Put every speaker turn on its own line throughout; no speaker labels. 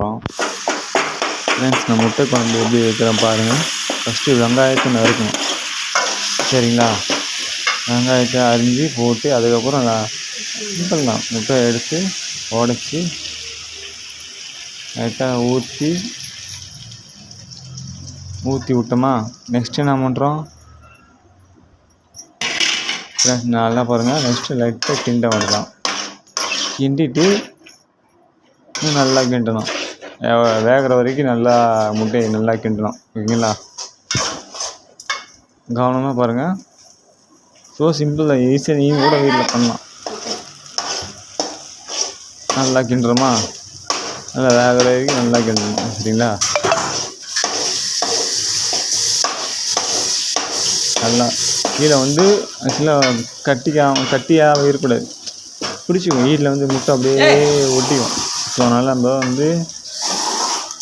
அப்புறம் ஃப்ரெண்ட்ஸ் நான் முட்டை குழம்பு எப்படி வைக்கிறேன் பாருங்கள் ஃபஸ்ட்டு வெங்காயத்தை நறுக்கணும். சரிங்களா? வெங்காயத்தை அரிஞ்சு போட்டு அதுக்கப்புறம் நான் சிம்பிள் தான். முட்டை எடுத்து உடச்சி லைட்டாக ஊற்றி ஊற்றி விட்டோமா? நெக்ஸ்ட்டு என்ன பண்ணுறோம் ஃப்ரெண்ட்ஸ் நல்லா பாருங்கள் நெக்ஸ்ட்டு லைட்டாக கிண்ட விடலாம் கிண்டிட்டு நல்லா கிண்டணும். வேகிற வரைக்கும் நல்லா முட்டையை நல்லா கிண்டணும். ஓகேங்களா? கவனமாக பாருங்கள் ஸோ சிம்பிள் தான் ஈஸியாக நீங்கள் கூட வீட்டில் பண்ணலாம். நல்லா கிண்டுறோமா? நல்லா வேகிற வரைக்கும் நல்லா கிண்டணும். சரிங்களா? நல்லா. கீழே வந்து ஆக்சுவலாக கட்டிக்காம கட்டியாக இருக்கக்கூடாது. பிடிச்சிக்கும் வீட்டில் வந்து முட்டை அப்படியே ஒட்டிக்கும். ஸோ அதனால் நம்ம வந்து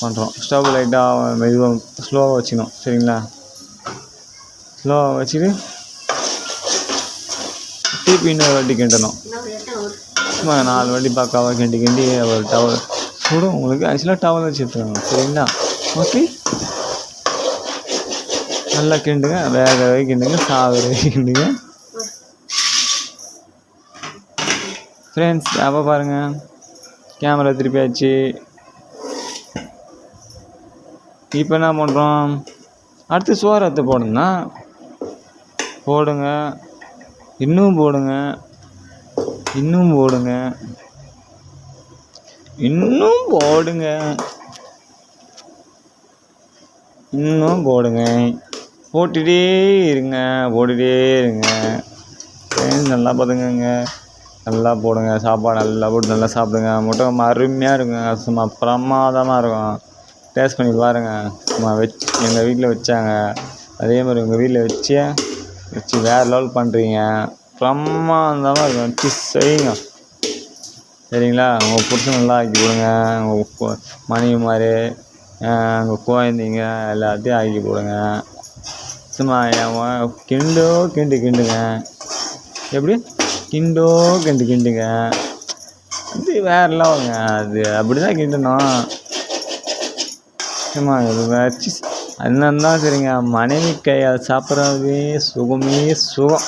பண்ணுறோம் ஸ்டவ் லைட்டாக மெதுவாக ஸ்லோவாக வச்சுக்கணும். சரிங்களா? ஸ்லோவாக வச்சுட்டு திருப்பி இன்னொரு வாட்டி கிண்டணும். சும்மா நாலு வாட்டி பக்காவாக கிண்டி கிண்டி ஒரு டவல் சுடும். உங்களுக்கு ஆக்சுவலாக டவல் வச்சு எடுத்துக்கோங்க சரிங்களா? ஓகே நல்லா கிண்டுங்க. வேக வேக கிண்டுங்க. சாகுற வரைக்கும் கிண்டுங்க. ஃப்ரெண்ட்ஸ் அப்போ பாருங்கள் கேமரா திருப்பியாச்சு. இப்போ என்ன பண்ணுறோம் அடுத்து சோறு எடுத்து போடணும்னா? போடுங்க. இன்னும் போடுங்க. இன்னும் போடுங்க. இன்னும் போடுங்க. இன்னும் போடுங்க. போட்டுகிட்டே இருங்க. போட்டுகிட்டே இருங்க. நல்லா பார்த்துக்கங்க நல்லா போடுங்க. சாப்பாடு நல்லா போட்டு நல்லா சாப்பிடுங்க. முட்டை அருமையாக இருக்குங்க. சும்மா பிரமாதமாக இருக்கும். டேஸ்ட் பண்ணி பாருங்கள் சும்மா வச் எங்கள் வீட்டில் வச்சாங்க. அதே மாதிரி உங்கள் வீட்டில் வச்சு வச்சு வேறு லெவல் பண்ணுறீங்க பிரமாதமாக இருக்கும் வச்சு செய்யுங்க. சரிங்களா? உங்கள் புருஷன் நல்லா ஆக்கி கொடுங்க. உங்கள் மனைவி மாதிரி உங்கள் குழந்தைங்க எல்லாத்தையும் ஆக்கி கொடுங்க. சும்மா என் கிண்டோ கிண்டு கிண்டுங்க. எப்படி? கிண்டோ கிண்டு கிண்டுங்க. அது வேற லெவலுங்க அது அப்படி தான் கிண்டணும். சும்மா இது வச்சு அண்ணன் தான் சரிங்க. மனைவி கையால் சாப்பிட்றதே சுகமே சுகம்.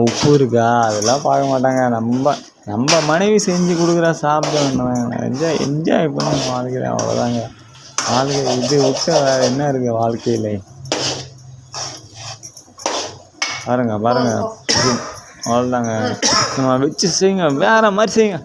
உப்பு இருக்கா? அதெல்லாம் பார்க்க மாட்டாங்க. நம்ம நம்ம மனைவி செஞ்சு கொடுக்குற சாப்பிடணும் என்ஜாய் என்ஜாய் பண்ணி வாழ்க்கையில் அவ்வளோதாங்க வாழ்க்கை இது விட்டு வேறு என்ன இருக்குது வாழ்க்கையில்? பாருங்க பாருங்க. அவ்வளோதாங்க நம்ம வச்சு செய்யுங்க வேறு மாதிரி செய்யுங்க